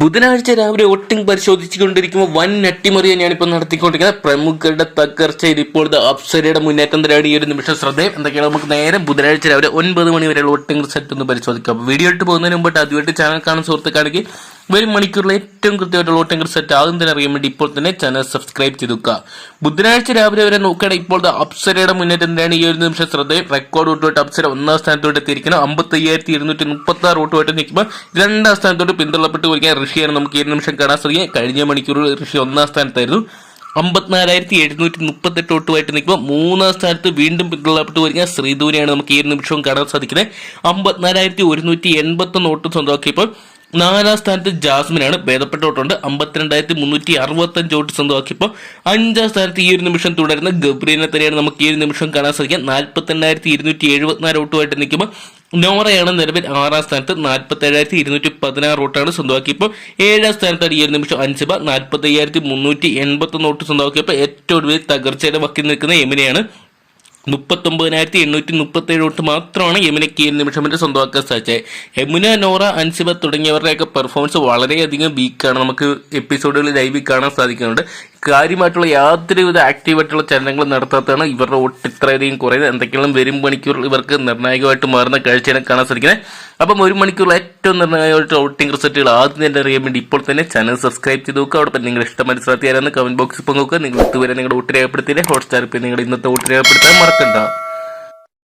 ബുധനാഴ്ച രാവിലെ വോട്ടിംഗ് പരിശോധിച്ചുകൊണ്ടിരിക്കുമ്പോൾ വൻ അട്ടിമറി തന്നെയാണ് ഇപ്പോൾ നടത്തിക്കൊണ്ടിരിക്കുന്നത്. പ്രമുഖരുടെ തകർച്ചയിൽ ഇപ്പോഴത്തെ അപ്സരയുടെ മുന്നേറ്റം തന്നെയാണ് ഈ ഒരു നിമിഷം ശ്രദ്ധേയം. എന്തൊക്കെയാണ് നമുക്ക് നേരെ ബുധനാഴ്ച രാവിലെ ഒൻപത് മണി വരെയുള്ള വോട്ടിംഗ് റിസൾട്ട് ഒന്ന് പരിശോധിക്കാം. വീഡിയോ ഇട്ട് പോകുന്നതിന് മുമ്പായിട്ട് ആദ്യമായിട്ട് ചാനൽ കാണുന്ന സുഹൃത്തുക്കാണെങ്കിൽ വരും മണിക്കൂറിൽ ഏറ്റവും കൃത്യമായിട്ടുള്ള ഓട്ടം സെറ്റ് ആകും തന്നെ അറിയാൻ വേണ്ടി ഇപ്പോൾ തന്നെ ചാനൽ സബ്സ്ക്രൈബ് ചെയ്ത് വെക്കുക ബുധനാഴ്ച രാവിലെ വരെ നോക്കുകയാണെങ്കിൽ ഇപ്പോഴത്തെ അപ്സരയുടെ മുന്നേറ്റം തന്നെയാണ് ഈ ഒരു നിമിഷം ശ്രദ്ധയും റെക്കോർഡ് വോട്ടുമായിട്ട് അപ്സര ഒന്നാം സ്ഥാനത്തോട്ട് എത്തിയിരിക്കുന്നത് അമ്പത്തി അയ്യായിരത്തി ഇരുന്നൂറ്റി മുപ്പത്തി ആറ് വോട്ടുമായിട്ട് നിൽക്കുമ്പോൾ രണ്ടാം സ്ഥാനത്തോട്ട് പിന്തള്ളപ്പെട്ട് പോയിരിക്കാൻ ഋഷിയാണ് നമുക്ക് ഈ നിമിഷം കാണാൻ സാധിക്കും കഴിഞ്ഞ മണിക്കൂറിൽ ഋഷി ഒന്നാം സ്ഥാനത്തായിരുന്നു. അമ്പത്തിനാലായിരത്തി എഴുന്നൂറ്റി മുപ്പത്തെട്ട് വോട്ടുമായിട്ട് നിൽക്കുമ്പോൾ മൂന്നാം സ്ഥാനത്ത് വീണ്ടും പിന്തള്ളപ്പെട്ട് വരിക ശ്രീധൂരിയാണ് നമുക്ക് ഈ നിമിഷവും കാണാൻ സാധിക്കുന്നത്. അമ്പത്തിനാലായിരത്തി ഒരുന്നൂറ്റി എൺപത്തൊന്ന് വോട്ട് സ്വന്തമാക്കിയപ്പോൾ നാലാം സ്ഥാനത്ത് ജാസ്മിനാണ് ഭേദപ്പെട്ട വോട്ടുണ്ട് അമ്പത്തിരണ്ടായിരത്തി മുന്നൂറ്റി അറുപത്തഞ്ച് വോട്ട് സ്വന്തമാക്കിയപ്പോൾ അഞ്ചാം സ്ഥാനത്ത് ഈ ഒരു നിമിഷം തുടരുന്ന ഗബ്രീനെ തന്നെയാണ് നമുക്ക് ഈ ഒരു നിമിഷം കാണാൻ സാധിക്കുക. നാൽപ്പത്തിരണ്ടായിരത്തി ഇരുന്നൂറ്റി എഴുപത്തിനാല് വോട്ടുമായിട്ട് നിൽക്കുമ്പോൾ നോറയാണ് നിലവിൽ ആറാം സ്ഥാനത്ത്. നാൽപ്പത്തി ഏഴായിരത്തി ഇരുന്നൂറ്റി പതിനാറ് വോട്ടാണ് സ്വന്തമാക്കിയപ്പോൾ ഏഴാം സ്ഥാനത്താണ് ഈ ഒരു നിമിഷം അൻസിബ. നാൽപ്പത്തി അയ്യായിരത്തി മുന്നൂറ്റി എൺപത്തൊന്ന് വോട്ട് സ്വന്തമാക്കിയപ്പോൾ ഏറ്റവും ഒടുവിൽ തകർച്ചയുടെ വക്കിൽ നിൽക്കുന്ന യമിനെയാണ് മുപ്പത്തൊമ്പതിനായിരത്തി എണ്ണൂറ്റി മുപ്പത്തി ഏഴ് വോട്ട് മാത്രമാണ് യമുനയ്ക്ക് ഈ നിമിഷം വരെ സ്വന്തമാക്കാൻ സാധിച്ചത്. യമുന നോറ അൻസിബ തുടങ്ങിയവരുടെയൊക്കെ പെർഫോമൻസ് വളരെയധികം വീക്കാണ് നമുക്ക് എപ്പിസോഡുകളിൽ ലൈവിൽ കാണാൻ സാധിക്കുന്നുണ്ട്. കാര്യമായിട്ടുള്ള യാതൊരുവിധ ആക്റ്റീവായിട്ടുള്ള ചലനങ്ങളും നടത്താത്തതാണ് ഇവരുടെ വോട്ട് ഇത്രയധികം കുറയുന്നത്. എന്തെങ്കിലും വരും മണിക്കൂറിൽ ഇവർക്ക് നിർണായകമായിട്ട് മാറുന്ന കാഴ്ചയാണ് കാണാൻ സാധിക്കുന്നത്. അപ്പം ഒരു മണിക്കൂറിൽ ഏറ്റവും നിർണായകമായിട്ട് വോട്ടിംഗ് റിസൾട്ടുകൾ ആദ്യം തന്നെ അറിയാൻ വേണ്ടി ഇപ്പോൾ തന്നെ ചാനൽ സബ്സ്ക്രൈബ് ചെയ്ത് നോക്കുക. അവിടെ നിങ്ങൾ ഇഷ്ടം മനസ്സിലാക്കിയാലെന്ന് കമന്റ് ബോക്സിൽ പങ്കുവെക്കുക നിങ്ങൾ ഇതുവരെ നിങ്ങളുടെ വോട്ട് രേഖപ്പെടുത്തിയില്ലേ? ഹോട്ട്സ്റ്റാർ പിന്നെ നിങ്ങളുടെ ഇന്നത്തെ വോട്ട് രേഖപ്പെടുത്താൻ മറക്കണ്ട.